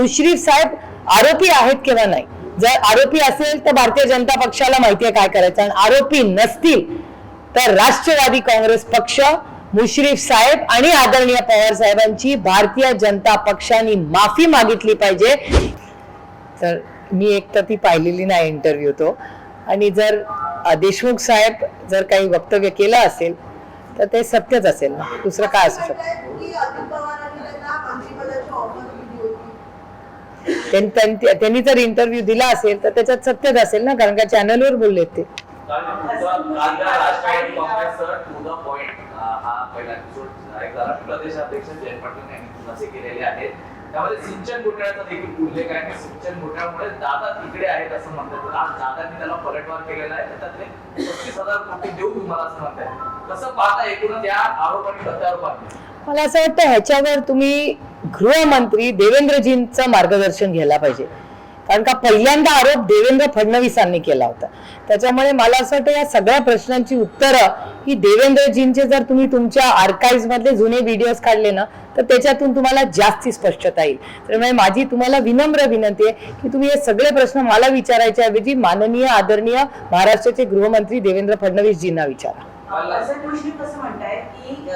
मुश्रीफ साहेब आरोपी आहेत किंवा नाही? जर आरोपी असेल तर भारतीय जनता पक्षाला माहिती आहे काय करायचं. आणि आरोपी नसतील तर राष्ट्रवादी काँग्रेस पक्ष मुश्रीफ साहेब आणि आदरणीय पवार साहेबांची भारतीय जनता पक्षाने माफी मागितली पाहिजे. तर मी एक तर ती पाहिलेली नाही इंटरव्ह्यू तो. आणि जर देशमुख साहेब जर काही वक्तव्य केलं असेल तर ते सत्यच असेल ना? दुसरं काय असू शकतं? त्यांना जर इंटरव्ह्यू दिला असेल तर त्याच्यात सत्यच असेल ना? कारण का चॅनलवर बोललेत ते. काल कालच्या राष्ट्रवादी काँग्रेसचं टू द पॉइंट पहिला एपिसोड एक झाला प्रदेशाध्यक्ष जयंत पाटील यांनी खुलासे केलेले आहेत. त्यामध्ये सिंचन घोटाळ्याचा देखील उल्लेख आहे की सिंचन घोटाळ्यामुळे दादा तिकडे आहेत असं म्हणतात. आज दादांनी त्याला पलटवार केलेला आहे. तर त्यातले पस्तीस हजार कोटी देऊ तुम्हाला असं म्हणताय कसं पाहता एकूणच या आरोप आणि प्रत्यारोपांनी. मला असं वाटतं ह्याच्यावर तुम्ही गृहमंत्री देवेंद्रजींचं मार्गदर्शन घ्यायला पाहिजे. कारण का पहिल्यांदा आरोप देवेंद्र फडणवीसांनी केला होता. त्याच्यामुळे मला असं वाटतं या सगळ्या प्रश्नांची उत्तरं ही देवेंद्रजींचे जर तुम्ही तुमच्या आर्काईव्ह मधले जुने व्हिडिओज काढले ना तर त्याच्यातून तुम्हाला जास्ती स्पष्टता येईल. त्यामुळे म्हणजे माझी तुम्हाला विनम्र विनंती आहे की तुम्ही हे सगळे प्रश्न मला विचारायच्या ऐवजी माननीय आदरणीय महाराष्ट्राचे गृहमंत्री देवेंद्र फडणवीसजींना विचारा.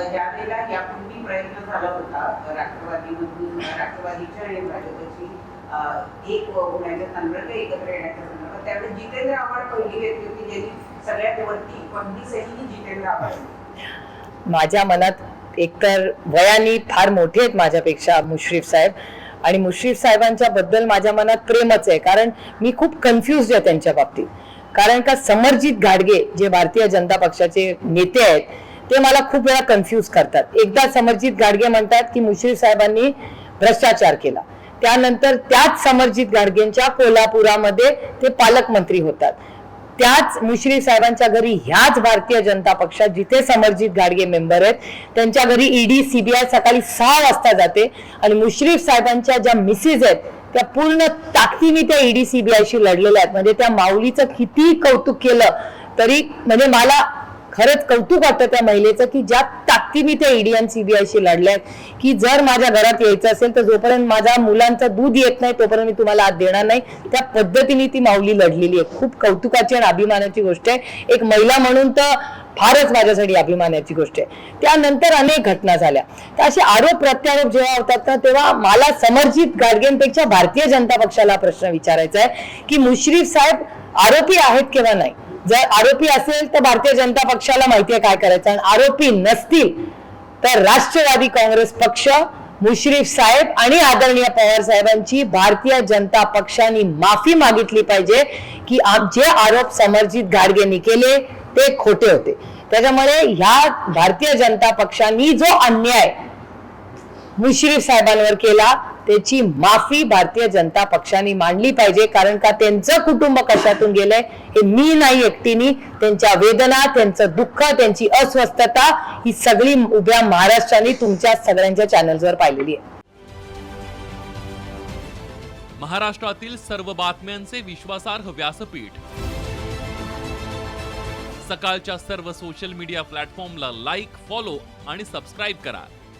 असं यापूर्वी प्रयत्न झाला होता राष्ट्रवादीमधून राष्ट्रवादीच्या आणि भाजपची एक होण्याच्या संदर्भात एकत्र येण्याच्या संदर्भात. त्यावेळी जितेंद्र आव्हाड पहिली व्यक्ती होती ज्यांनी सगळ्यात वरती पहिली जितेंद्र आव्हाड माझ्या मनात एकतर वयाने फार मोठे आहेत माझ्यापेक्षा मुश्रीफ साहेब. आणि मुश्रीफ साहेबांच्या बद्दल माझ्या मनात प्रेमच आहे कारण मी खूप कन्फ्युज आहे त्यांच्या बाबतीत. कारण का समरजित घाडगे जे भारतीय जनता पक्षाचे नेते आहेत ते मला खूप वेळा कन्फ्यूज करतात. एकदा समरजित गाडगे म्हणतात की मुश्रीफ साहेबांनी भ्रष्टाचार केला. त्यानंतर त्याच समरजित गाडगेंच्या कोल्हापुरामध्ये ते पालकमंत्री होतात. त्याच मुश्रीफ साहेबांच्या घरी ह्याच भारतीय जनता पक्षात जिथे समरजित गाडगे मेंबर आहेत त्यांच्या घरी ईडी सीबीआय सकाळी सहा वाजता जाते आणि मुश्रीफ साहेबांच्या ज्या मिसेस आहेत त्या पूर्ण ताकदीने त्या ईडी सीबीआयशी लढलेल्या आहेत. म्हणजे त्या माऊलीचं किती कौतुक केलं तरी म्हणजे मला खरंच कौतुक वाटतं त्या महिलेचं की ज्या ताकदीने त्या ईडी आणि सीबीआयशी लढल्या की जर माझ्या घरात यायचं असेल तर जोपर्यंत माझ्या मुलांचं दूध येत नाही तोपर्यंत मी तुम्हाला आत देणार नाही. त्या पद्धतीने ती माऊली लढलेली आहे. खूप कौतुकाची आणि अभिमानाची गोष्ट आहे. एक महिला म्हणून तर फारच माझ्यासाठी अभिमानाची गोष्ट आहे. त्यानंतर अनेक घटना झाल्या. तर असे आरोप प्रत्यारोप जेव्हा होतात ना तेव्हा मला समर्जित गाडगेंपेक्षा भारतीय जनता पक्षाला प्रश्न विचारायचा आहे की मुश्रीफ साहेब आरोपी आहेत किंवा नाही? जर आरोपी असेल तर भारतीय जनता पक्षाला माहिती आहे काय करायचं. आणि आरोपी नसतील तर राष्ट्रवादी काँग्रेस पक्ष मुश्रीफ साहेब आणि आदरणीय पवार साहेबांची भारतीय जनता पक्षाने माफी मागितली पाहिजे की जे आरोप समर्जित घाडगेंनी केले ते खोटे होते. त्याच्यामुळे ह्या भारतीय जनता पक्षांनी जो अन्याय मुश्रीफ साहेबांवर केला त्याची माफी भारतीय जनता पक्षाने मांडली पाहिजे. कारण का त्यांचं कुटुंब कशातून गेलंय हे मी नाही एकटीनी. त्यांच्या वेदना त्यांचं दुःख त्यांची अस्वस्थता ही सगळी उभ्या महाराष्ट्राने तुमच्या सगळ्यांच्या चॅनल्सवर पाहिलेली आहे. महाराष्ट्रातील सर्व बातम्यांचे विश्वासार्ह व्यासपीठ. सकाळच्या सर्व सोशल मीडिया प्लॅटफॉर्मला लाईक फॉलो आणि सबस्क्राईब करा.